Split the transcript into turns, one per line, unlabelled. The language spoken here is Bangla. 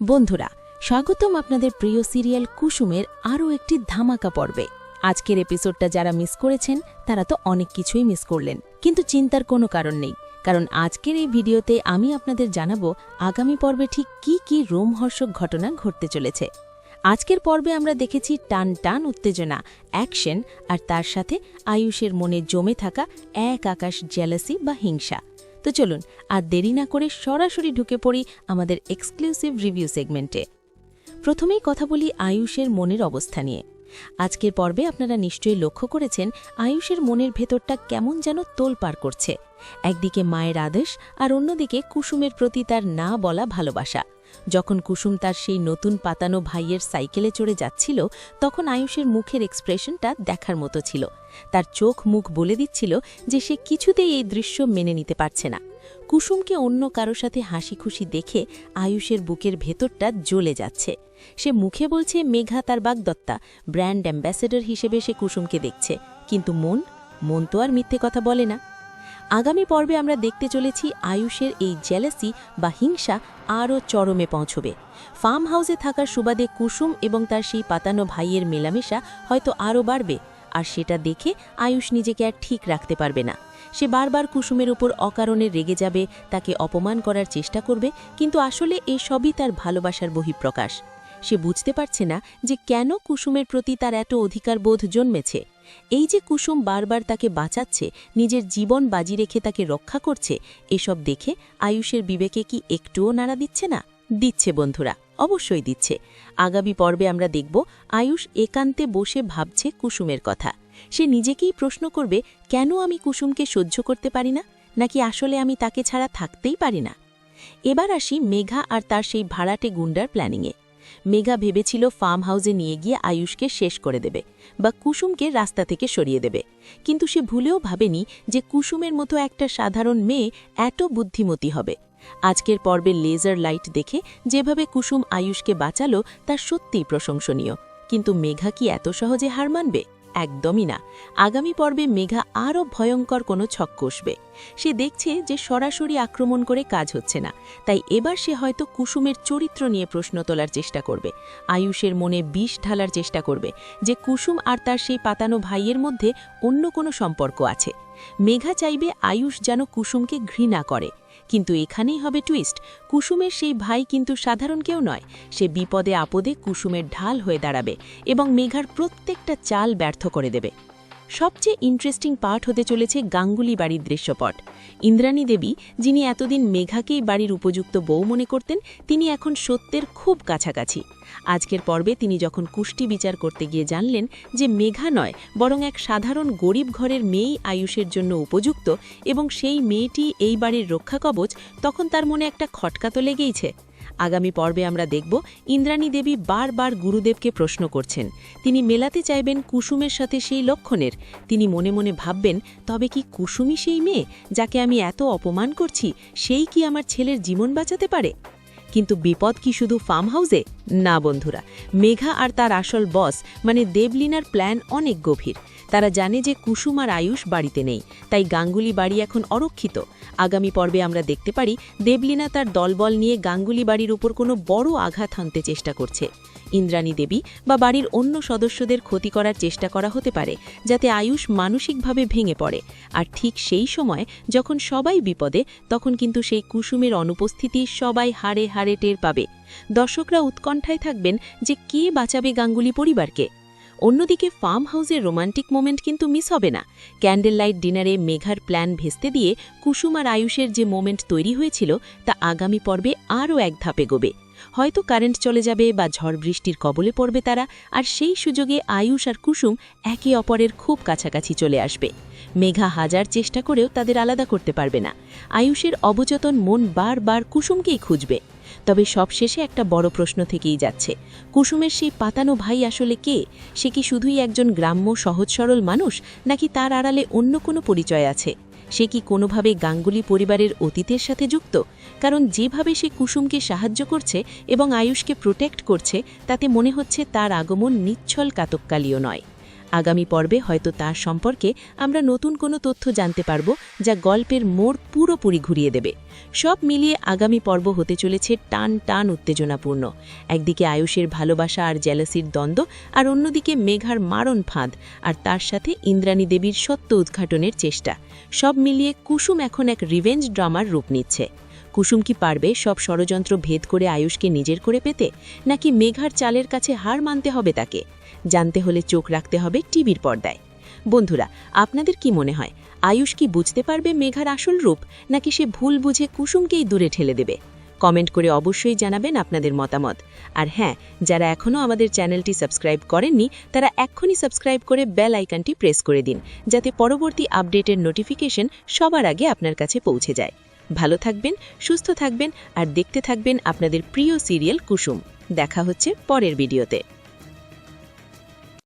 বন্ধুরা, স্বাগতম আপনাদের প্রিয় সিরিয়াল কুসুমের আরও একটি ধামাকা পর্বে। আজকের এপিসোডটা যারা মিস করেছেন, তারা তো অনেক কিছুই মিস করলেন। কিন্তু চিন্তার কোনো কারণ নেই, কারণ আজকের এই ভিডিওতে আমি আপনাদের জানাব আগামী পর্বে ঠিক কি কি রোমহর্ষক ঘটনা ঘটতে চলেছে। আজকের পর্বে আমরা দেখেছি টান টান উত্তেজনা অ্যাকশন আর তার সাথে আয়ুষের মনে জমে থাকা এক আকাশ জেলাসি বা হিংসা। তো চলুন, আর দেরি না করে সরাসরি ঢুকে পড়ি আমাদের এক্সক্লুসিভ রিভিউ সেগমেন্টে প্রথমেই কথা বলি আয়ুষের মনের অবস্থা নিয়ে। আজকের পর্বে আপনারা নিশ্চয়ই লক্ষ্য করেছেন আয়ুষের মনের ভেতরটা কেমন যেন তোল পার করছে। একদিকে মায়ের আদেশ আর অন্যদিকে কুসুমের প্রতি তার না বলা ভালোবাসা। যখন কুসুম তার সেই নতুন পাতানো ভাইয়ের সাইকেলে চড়ে যাচ্ছিল, তখন আয়ুষের মুখের এক্সপ্রেশনটা দেখার মতো ছিল। তার চোখ মুখ বলে দিচ্ছিল যে সে কিছুতেই এই দৃশ্য মেনে নিতে পারছে না। কুসুমকে অন্য কারও সাথে হাসি খুশি দেখে আয়ুষের বুকের ভেতরটা জ্বলে যাচ্ছে। সে মুখে বলছে, মেঘা তার বাগদত্তা ব্র্যান্ড অ্যাম্বাসেডর হিসেবে সে কুসুমকে দেখছে। কিন্তু মন মন তো আর মিথ্যে কথা বলে না। আগামী পর্বে আমরা দেখতে চলেছি আয়ুষের এই জেলাসি বা হিংসা আরও চরমে পৌঁছবে। ফার্ম হাউসে থাকার সুবাদে কুসুম এবং তার সেই পাতানো ভাইয়ের মেলামেশা হয়তো আরও বাড়বে, আর সেটা দেখে আয়ুষ নিজেকে আর ঠিক রাখতে পারবে না। সে বারবার কুসুমের উপর অকারণে রেগে যাবে, তাকে অপমান করার চেষ্টা করবে, কিন্তু আসলে এই সবই তার ভালোবাসার বহিঃপ্রকাশ। সে বুঝতে পারছে না যে কেন কুসুমের প্রতি তার এত অধিকার বোধ জন্মেছে। এই যে কুসুম বারবার তাকে বাঁচাচ্ছে, নিজের জীবন বাজি রেখে তাকে রক্ষা করছে, এসব দেখে আয়ুষের বিবেকে কি একটুও নাড়া দিচ্ছে না? দিচ্ছে বন্ধুরা, অবশ্যই দিচ্ছে। আগামী পর্বে আমরা দেখব আয়ুষ একান্তে বসে ভাবছে কুসুমের কথা। সে নিজেকেই প্রশ্ন করবে, কেন আমি কুসুমকে সহ্য করতে পারি না? নাকি আসলে আমি তাকে ছাড়া থাকতেই পারি না? এবার আসি মেঘা আর তার সেই ভাড়াটে গুন্ডার প্ল্যানিংয়ে। মেঘা ভেবেছিল ফার্ম হাউসে নিয়ে গিয়ে আয়ুষকে শেষ করে দেবে বা কুসুমকে রাস্তা থেকে সরিয়ে দেবে। কিন্তু সে ভুলেও ভাবেনি যে কুসুমের মতো একটা সাধারণ মেয়ে এত বুদ্ধিমতী হবে। আজকের পর্বে লেজার লাইট দেখে যেভাবে কুসুম আয়ুষকে বাঁচালো তা সত্যিই প্রশংসনীয়। কিন্তু মেঘা কি এত সহজে হার মানবে? একদমই না। আগামী পর্বে মেঘা আরও ভয়ঙ্কর কোনো ছক কষবে। সে দেখছে যে সরাসরি আক্রমণ করে কাজ হচ্ছে না। তাই এবার সে হয়তো কুসুমের চরিত্র নিয়ে প্রশ্ন তোলার চেষ্টা করবে। আয়ুষের মনে বিষ ঢালার চেষ্টা করবে যে কুসুম আর তার সেই পাতানো ভাইয়ের মধ্যে অন্য কোনো সম্পর্ক আছে। মেঘা চাইবে আয়ুষ যেন কুসুমকে ঘৃণা করে। কিন্তু এখানেই হবে টুইস্ট কুসুমের সেই ভাই কিন্তু সাধারণ কেউ নয়। সে বিপদে আপদে কুসুমের ঢাল হয়ে দাঁড়াবে এবং মেঘার প্রত্যেকটা চাল ব্যর্থ করে দেবে। সবচেয়ে ইন্টারেস্টিং পার্ট হতে চলেছে গাঙ্গুলি বাড়ির দৃশ্যপট। ইন্দ্রাণী দেবী, যিনি এতদিন মেঘাকেই বাড়ির উপযুক্ত বউ মনে করতেন, তিনি এখন সত্যের খুব কাছাকাছি। আজকের পর্বে তিনি যখন কুষ্টি বিচার করতে গিয়ে জানলেন যে মেঘা নয়, বরং এক সাধারণ গরিব ঘরের মেয়েই আয়ুষের জন্য উপযুক্ত এবং সেই মেয়েটি এই বাড়ির রক্ষা কবচ তখন তার মনে একটা খটকা তো লেগেইছে। আগামী পর্বে আমরা দেখব ইন্দ্রাণী দেবী বারবার গুরুদেবকে প্রশ্ন করছেন। তিনি মেলাতে চাইবেন কুসুমের সাথে সেই লক্ষণের। তিনি মনে মনে ভাববেন, তবে কি কুসুমই সেই মেয়ে যাকে আমি এত অপমান করছি, সেই কি আমার ছেলের জীবন বাঁচাতে পারে? কিন্তু বিপদ কি শুধু ফার্ম হাউসে না বন্ধুরা, মেঘা আর তার আসল বস মানে দেবলিনার প্ল্যান অনেক গভীর। তারা জানে যে কুসুম আর আয়ুষ বাড়িতে নেই, তাই গাঙ্গুলি বাড়ি এখন অরক্ষিত। আগামী পর্বে আমরা দেখতে পারি দেবলিনা তার দলবল নিয়ে গাঙ্গুলি বাড়ির উপর কোনো বড় আঘাত হানতে চেষ্টা করছে। ইন্দ্রাণী দেবী বা বাড়ির অন্য সদস্যদের ক্ষতি করার চেষ্টা করা হতে পারে, যাতে আয়ুষ মানসিকভাবে ভেঙে পড়ে। আর ঠিক সেই সময় যখন সবাই বিপদে, তখন কিন্তু সেই কুসুমের অনুপস্থিতি সবাই হাড়ে হাড়ে টের পাবে। দর্শকরা উৎকণ্ঠায় থাকবেন যে কে বাঁচাবে গাঙ্গুলি পরিবারকে। অন্যদিকে ফার্ম হাউসের রোমান্টিক মোমেন্ট কিন্তু মিস হবে না। ক্যান্ডেল লাইট ডিনারে মেঘার প্ল্যান ভেস্তে দিয়ে কুসুম আর আয়ুষের যে মোমেন্ট তৈরি হয়েছিল তা আগামী পর্বে আরও এক ধাপে গোবে হয়তো কারেন্ট চলে যাবে বা ঝড় বৃষ্টির কবলে পড়বে তারা, আর সেই সুযোগে আয়ুষ আর কুসুম একে অপরের খুব কাছাকাছি চলে আসবে। মেঘা হাজার চেষ্টা করেও তাদের আলাদা করতে পারবে না। আয়ুষের অবচেতন মন বারবার কুসুমকেই খুঁজবে। তবে সবশেষে একটা বড় প্রশ্ন থেকেই যাচ্ছে। কুসুমের সেই পাতানো ভাই আসলে কে? সে কি শুধুই একজন গ্রাম্য, সহজ, সরল মানুষ, নাকি তার আড়ালে অন্য কোনো পরিচয় আছে? সে কি কোনোভাবে গাঙ্গুলি পরিবারের অতীতের সাথে যুক্ত? কারণ যেভাবে সে কুসুমকে সাহায্য করছে এবং আয়ুষকে প্রোটেক্ট করছে, তাতে মনে হচ্ছে তার আগমন নিচ্ছল কাতককালীয় নয়। আগামী পর্বে হয়তো তার সম্পর্কে আমরা নতুন কোনো তথ্য জানতে পারব যা গল্পের মোড় পুরোপুরি ঘুরিয়ে দেবে। সব মিলিয়ে আগামী পর্ব হতে চলেছে টান টান উত্তেজনাপূর্ণ। একদিকে আয়ুষের ভালোবাসা আর জ্যালাসির দ্বন্দ্ব, আর অন্যদিকে মেঘার মারণ ফাঁদ, আর তার সাথে ইন্দ্রাণী দেবীর সত্য উদ্ঘাটনের চেষ্টা। সব মিলিয়ে কুসুম এখন এক রিভেঞ্জ ড্রামার রূপ নিচ্ছে। কুসুম কি পারবে সব ষড়যন্ত্র ভেদ করে আয়ুষকে নিজের করে পেতে, নাকি মেঘার চালের কাছে হার মানতে হবে তাকে? জানতে হলে চোখ রাখতে হবে টিভির পর্দায়। বন্ধুরা, আপনাদের কি মনে হয়, আয়ুষ কি বুঝতে পারবে মেঘার আসল রূপ, নাকি সে ভুল বুঝে কুসুমকেই দূরে ঠেলে দেবে? কমেন্ট করে অবশ্যই জানাবেন আপনাদের মতামত। আর হ্যাঁ যারা এখনও আমাদের চ্যানেলটি সাবস্ক্রাইব করেননি, তারা এক্ষুনি সাবস্ক্রাইব করে বেল আইকনটি প্রেস করে দিন, যাতে পরবর্তী আপডেটের নোটিফিকেশন সবার আগে আপনার কাছে পৌঁছে যায়। ভালো থাকবেন, সুস্থ থাকবেন আর দেখতে থাকবেন আপনাদের প্রিয় সিরিয়াল কুসুম। দেখা হচ্ছে পরের ভিডিওতে।